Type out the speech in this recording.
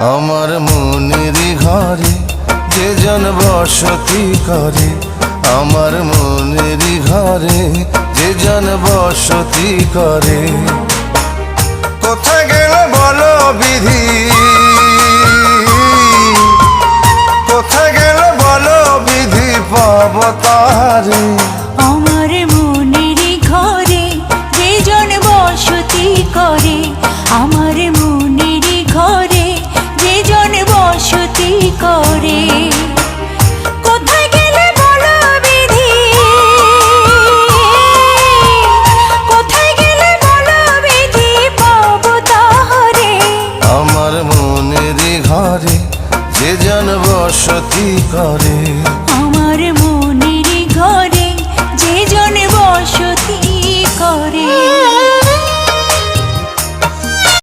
আমার মনের ঘরে যে জন বসতি করে, আমার মনের ঘরে যে জন বসতি করে। কোথায় গেল বলো বিধি? কোথায় গেল বলো বিধি পাব ঘরে যে যেন বসতি করে।